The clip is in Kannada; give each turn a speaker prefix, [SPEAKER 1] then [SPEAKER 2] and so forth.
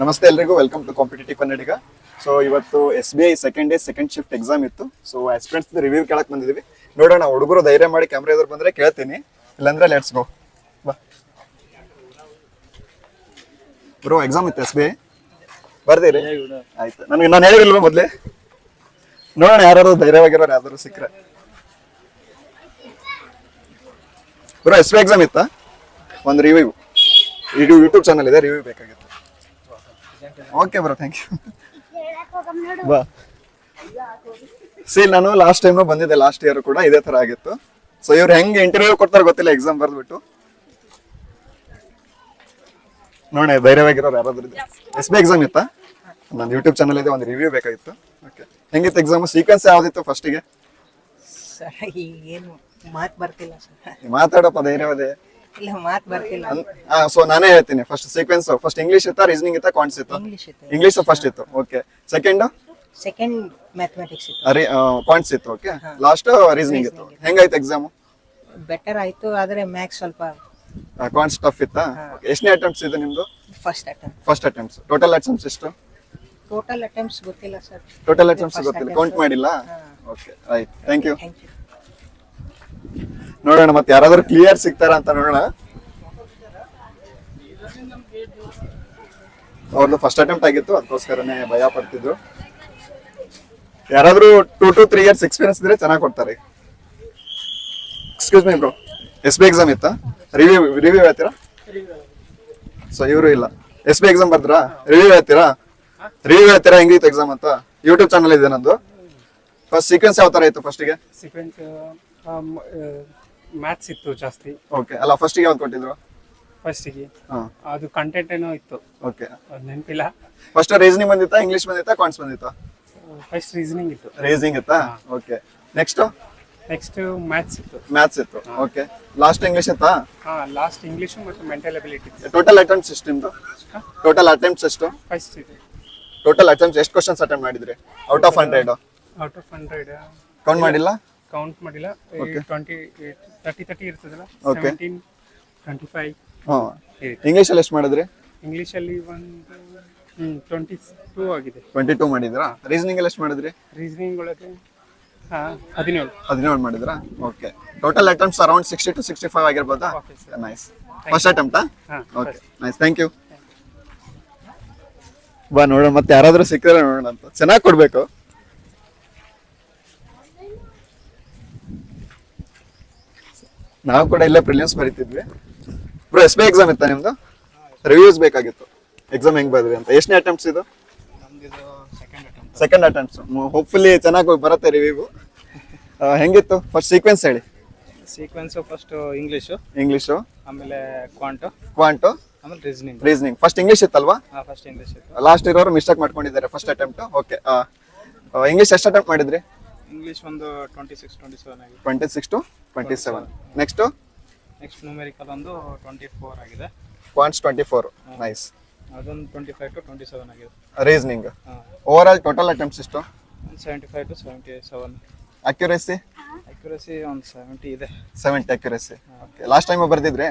[SPEAKER 1] ನಮಸ್ತೆ ಎಲ್ರಿಗೂ welcome to competitive Kannadiga so ಇವತ್ತು S B I second day second shift exam ಇತ್ತು. ಸೊ ಆಸ್ಪಿರೆಂಟ್ಸ್ ರಿವ್ಯೂ ಕೇಳಕ್ ಬಂದಿದ್ವಿ. ನೋಡೋಣ, ಹುಡುಗರು ಧೈರ್ಯ ಮಾಡಿ ಕ್ಯಾಮ್ರಾ ಎದುರು ಬಂದ್ರೆ ಕೇಳ್ತೀನಿ. ಇಲ್ಲಾಂದ್ರೆ ಲೆಟ್ಸ್ ಗೋ ಬ್ರೋ ಎಕ್ಸಾಮ್ ಇತ್ತು ಎಸ್ ಬಿ ಐ ಬರ್ದಿರಿ. ಆಯ್ತು. ನನಗೆ ನಾನು ಹೇಳಿಲ್ವ ಮೊದಲೇ? ನೋಡೋಣ ಯಾರು ಧೈರ್ಯವಾಗಿರೋರು ಯಾವ್ದಾದ್ರು ಸಿಕ್ಕರೆ. ಬ್ರೋ ಎಸ್ ಬಿ ಎಕ್ಸಾಮ್ ಇತ್ತಾ? ಒಂದು ರಿವ್ಯೂ ಇದು ಯೂಟ್ಯೂಬ್ ಚಾನಲ್ ಇದೆ ರಿವ್ಯೂ ಬೇಕಾಗಿತ್ತು. ಓಕೆ ಬ್ರೋ ಥ್ಯಾಂಕ್ ಯು ಬಾ. ಸಿ ನಾನು ಲಾಸ್ಟ್ ಟೈಮ್ ಬಂದಿದ್ದೆ ಲಾಸ್ಟ್ ಇಯರ್ ಕೂಡ ಇದೇ ತರ ಆಗಿತ್ತು. ಸೊ ಇವ್ರು ಹೆಂಗೆ ಇಂಟರ್ವ್ಯೂ ಕೊಡ್ತಾರೆ ಗೊತ್ತಿಲ್ಲ ಎಕ್ಸಾಮ್ ಬರ್ದ್ಬಿಟ್ಟು. ನೋಡಿ ಧೈರ್ಯವಾಗಿರೋರು ಯಾರಾದ್ರೂ ಎಸ್ ಬಿ ಎಕ್ಸಾಮ್ ಇತ್ತಾ? ನನ್ನ ಯೂಟ್ಯೂಬ್ ಚಾನಲ್ ಇದೆ ಒಂದು ರಿವ್ಯೂ ಬೇಕಾಗಿತ್ತು. ಓಕೆ ಹೆಂಗಿತ್ತು ಎಕ್ಸಾಮ್ ಸೀಕ್ವೆನ್ಸ್ ಯಾವ್ದಿತ್ತು ಫಸ್ಟಿಗೆ ಮಾತಾಡಪ್ಪ ಧೈರ್ಯವಾದೆ.
[SPEAKER 2] ಇಲ್ಲ ಮಾತು ಬರ್ತಿಲ್ಲ.
[SPEAKER 1] ಸೊ ನಾನೇ ಹೇಳ್ತೀನಿ. ಫಸ್ಟ್ ಸೀಕ್ವೆನ್ಸ್ ಫಸ್ಟ್ ಇಂಗ್ಲಿಷ್ ಇತ್ತಾ ರೀಸನಿಂಗ್ ಇತ್ತಾ ಕಾನ್ಸ್ ಇತ್ತು?
[SPEAKER 2] ಇಂಗ್ಲಿಷ್ ಇತ್ತು.
[SPEAKER 1] ಇಂಗ್ಲಿಷ್ ಫಸ್ಟ್ ಇತ್ತು. ಓಕೆ ಸೆಕೆಂಡ್
[SPEAKER 2] ಸೆಕೆಂಡ್ ಮ್ಯಾಥಮೆಟಿಕ್ಸ್ ಇತ್ತು.
[SPEAKER 1] ಪಾಯಿಂಟ್ಸ್ ಇತ್ತು ಓಕೆ ಲಾಸ್ಟ್ ರೀಸನಿಂಗ್ ಇತ್ತು. ಹೆಂಗಾಯ್ತು ಎಕ್ಸಾಮ್
[SPEAKER 2] ಬೆಟರ್ ಆಯ್ತು ಆದರೆ ಮ್ಯಾಥ್ಸ್ ಸ್ವಲ್ಪ
[SPEAKER 1] ಕಾಂಟ್ಸ್ ಟಫ್ ಇತ್ತಾ. ಎಷ್ಟನೇ ಅಟೆಂಪ್ಟ್ಸ್ ಇದೆ ನಿಮ್ಮದು
[SPEAKER 2] first attempt
[SPEAKER 1] first attempts total attempts ಎಷ್ಟು?
[SPEAKER 2] ಟೋಟಲ್ ಅಟೆಂಪ್ಟ್ಸ್ ಗೊತ್ತಿಲ್ಲ ಸರ್
[SPEAKER 1] ಟೋಟಲ್ ಅಟೆಂಪ್ಟ್ಸ್ ಗೊತ್ತಿಲ್ಲ. ಕೌಂಟ್ ಮಾಡಿಲ್ಲ? Okay right thank you
[SPEAKER 2] thank you
[SPEAKER 1] ನೋಡೋಣ ಮತ್ತೆ ಯಾರಾದ್ರೂ ಕ್ಲಿಯರ್ ಸಿಗ್ತಾರ ಅಂತ ನೋಡೋಣ. ಅವ್ರದ್ದು ಫಸ್ಟ್ ಅಟೆಂಪ್ಟ್ ಆಗಿತ್ತು, ಅದಕ್ಕೋಸ್ಕರನೇ ಭಯ ಪಡ್ತಿದ್ರು. ಯಾರಾದ್ರೂ two to three years experience ಇದ್ರೆ ಚೆನ್ನಾಗಿ ಕೊಡ್ತಾರೆ. Excuse me bro S B exam ಇತ್ತಾ? ರಿವ್ಯೂ ರಿವ್ಯೂ ಹೇಳ್ತೀರಾ? ಸೊ ಇವರು ಇಲ್ಲ. ಎಸ್ ಬಿ ಎಕ್ಸಾಮ್ ಬರ್ತೀರಾ ರಿವ್ಯೂ ಹೇಳ್ತೀರಾ? ರಿವ್ಯೂ ಹೇಳ್ತೀರಾ? ಹೆಂಗಿತ್ತು ಎಕ್ಸಾಮ್ ಅಂತ? ಯೂಟ್ಯೂಬ್ ಚಾನಲ್ ಇದೆ ನಂದು. ಫಸ್ಟ್ ಸೀಕ್ವೆನ್ಸ್ ಯಾವ ತರ ಇತ್ತು ಫಸ್ಟಿಗೆ
[SPEAKER 3] ಮ್ಯಾಥ್ಸ್ ಇತ್ತು ಜಾಸ್ತಿ.
[SPEAKER 1] ಓಕೆ ಅಲ್ಲ ಫಸ್ಟಿಗೆ ಯಾವ್ದು ಕೊಟ್ಟಿದ್ರು?
[SPEAKER 3] ಫಸ್ಟಿಗೆ
[SPEAKER 1] ಹಾ.
[SPEAKER 3] ಅದು ಕಂಟೆಂಟ್ ಏನೋ ಇತ್ತು.
[SPEAKER 1] ಓಕೆ
[SPEAKER 3] ಅದು ನೆನಪಿಲ್ಲ.
[SPEAKER 1] ಫಸ್ಟ್ ರೀಸನಿಂಗ್ ಬಂದಿತ್ತಾ ಇಂಗ್ಲಿಷ್ ಬಂದಿತ್ತಾ ಕಾನ್ಸ್ ಬಂದಿತ್ತಾ?
[SPEAKER 3] ಫಸ್ಟ್ ರೀಸನಿಂಗ್ ಇತ್ತು.
[SPEAKER 1] ರೀಸನಿಂಗ್ ಇತ್ತಾ? ಓಕೆ ನೆಕ್ಸ್ಟ್
[SPEAKER 3] ನೆಕ್ಸ್ಟ್ ಮ್ಯಾಥ್ಸ್ ಇತ್ತು.
[SPEAKER 1] ಮ್ಯಾಥ್ಸ್ ಇತ್ತು. ಓಕೆ ಲಾಸ್ಟ್ ಇಂಗ್ಲಿಷ್ ಇತ್ತಾ?
[SPEAKER 3] ಹಾ ಲಾಸ್ಟ್ ಇಂಗ್ಲೀಷು ಮತ್ತು ಮೆಂಟಲ್ ಅಬಿಲಿಟಿ
[SPEAKER 1] ಟೋಟಲ್ ಅಟೆಂಪ್ಟ್ಸ್ ಎಷ್ಟು ನಿಮ್ದು? ಟೋಟಲ್ ಅಟೆಂಪ್ಟ್ಸ್ ಎಷ್ಟು?
[SPEAKER 3] ಫಸ್ಟ್ ಇದೆ.
[SPEAKER 1] ಟೋಟಲ್ ಅಟೆಂಪ್ಟ್ಸ್ ಎಷ್ಟು ಕ್ವೆಶ್ಚನ್ಸ್ ಅಟೆಂಪ್ಟ್ ಮಾಡಿದ್ರಿ? Out of hundred
[SPEAKER 3] out of hundred
[SPEAKER 1] count ಮಾಡಿಲ್ಲ?
[SPEAKER 3] ಕೌಂಟ್ ಮಾಡಿಲ್ಲ. ಟ್ವೆಂಟಿ ತರ್ಟಿ ತರ್ಟಿ ಇರ್ತದಲ್ಲ. ಸೆವೆಂಟೀನ್ ಟ್ವೆಂಟಿ ಫೈವ್
[SPEAKER 1] ಹಾಂ. ಇಂಗ್ಲೀಷಲ್ಲಿ ಎಷ್ಟು ಮಾಡಿದ್ರಿ?
[SPEAKER 3] ಇಂಗ್ಲೀಷಲ್ಲಿ ಒಂದು ಟ್ವೆಂಟಿ ಟೂ ಆಗಿದೆ.
[SPEAKER 1] ಟ್ವೆಂಟಿ ಟೂ ಮಾಡಿದ್ರಾ ರೀಸನಿಂಗ್ ಎಲ್ಲ ಎಷ್ಟು ಮಾಡಿದ್ರಿ?
[SPEAKER 3] ರೀಸನಿಂಗ್ ಒಳಗೆ ಹಾಂ ಹದಿನೇಳು.
[SPEAKER 1] ಹದಿನೇಳು ಮಾಡಿದ್ರಾ okay total attempts around sixty to sixty five ಆಗಿರ್ಬೋದಾ nice first ಅಟೆಂಪ್ಟಾ ಓಕೆ ನೈಸ್ ಥ್ಯಾಂಕ್ ಯು ಬಾ ನೋಡೋಣ. ಮತ್ತೆ ಯಾರಾದರೂ ಸಿಕ್ಕಿದ್ರೆ ನೋಡೋಣ ಅಂತ. ಚೆನ್ನಾಗಿ ಕೊಡ್ಬೇಕು. ನಾವು ಕೂಡ ಇಲ್ಲೇ ಪ್ರಿಲಿಯನ್ಸ್ ಬರೀತಿದ್ವಿ. ಬ್ರೋ ಎಸ್ ಬಿ ಎಕ್ಸಾಮ್ ಇತ್ತಾ ನಿಮ್ದು? ರಿವ್ಯೂಸ್ ಬೇಕಾಗಿತ್ತು. ಎಕ್ಸಾಮ್ ಹೆಂಗ್ ಬರ್ದ್ರಿ ಅಂತ. ಎಷ್ಟನೇ ಅಟೆಂಪ್ಟ್ಸ್ ಇದು? ಸೆಕೆಂಡ್ ಅಟೆಂಪ್ಟ್ಸ್ ಹೋಪ್ಫುಲಿ ಚೆನ್ನಾಗಿ ಬರುತ್ತೆ ರಿವ್ಯೂ ಹೆಂಗಿತ್ತು? ಫಸ್ಟ್ ಸೀಕ್ವೆನ್ಸ್ ಹೇಳಿ.
[SPEAKER 4] ಸೀಕ್ವೆನ್ಸ್ ಫಸ್ಟ್ ಇಂಗ್ಲೀಷು
[SPEAKER 1] ಇಂಗ್ಲೀಷು
[SPEAKER 4] ಆಮೇಲೆ ಕ್ವಾಂಟು
[SPEAKER 1] ಕ್ವಾಂಟು
[SPEAKER 4] ಆಮೇಲೆ ರೀಸನಿಂಗ್
[SPEAKER 1] ರೀಸನಿಂಗ್ ಫಸ್ಟ್ ಇಂಗ್ಲೀಷ್ ಇತ್ತಲ್ವಾ?
[SPEAKER 4] ಫಸ್ಟ್ ಇಂಗ್ಲೀಷ್ ಇತ್ತು.
[SPEAKER 1] ಲಾಸ್ಟ್ ಇರೋರು ಮಿಸ್ಟೇಕ್ ಮಾಡ್ಕೊಂಡಿದ್ದಾರೆ ಫಸ್ಟ್ ಅಟೆಂಪ್ಟ್ ಓಕೆ ಇಂಗ್ಲೀಷ್ ಎಷ್ಟು ಅಟೆಂಪ್ಟ್ ಮಾಡಿದ್ರಿ?
[SPEAKER 4] ಇಂಗ್ಲೀಷ್ ಒಂದು ಟ್ವೆಂಟಿ ಸಿಕ್ಸ್ ಟ್ವೆಂಟಿ ಸೆವೆನ್ ಆಗಿದೆ.
[SPEAKER 1] Twenty six to twenty seven next
[SPEAKER 4] next numerical ಒಂದು ಟ್ವೆಂಟಿ ಫೋರ್ ಆಗಿದೆ.
[SPEAKER 1] ಕ್ವಾಂಟ್ಸ್ ಟ್ವೆಂಟಿ ಫೋರ್ ನೈಸ್
[SPEAKER 4] ಅದೊಂದು twenty five to twenty seven ಆಗಿದೆ.
[SPEAKER 1] Reasoning overall total attempts ಎಷ್ಟು?
[SPEAKER 4] ಒಂದು seventy five to seventy seven
[SPEAKER 1] accuracy
[SPEAKER 4] accuracy ಒಂದು ಸೆವೆಂಟಿ ಇದೆ.
[SPEAKER 1] Seventy accuracy okay last time ಬರ್ದಿದ್ರಿ?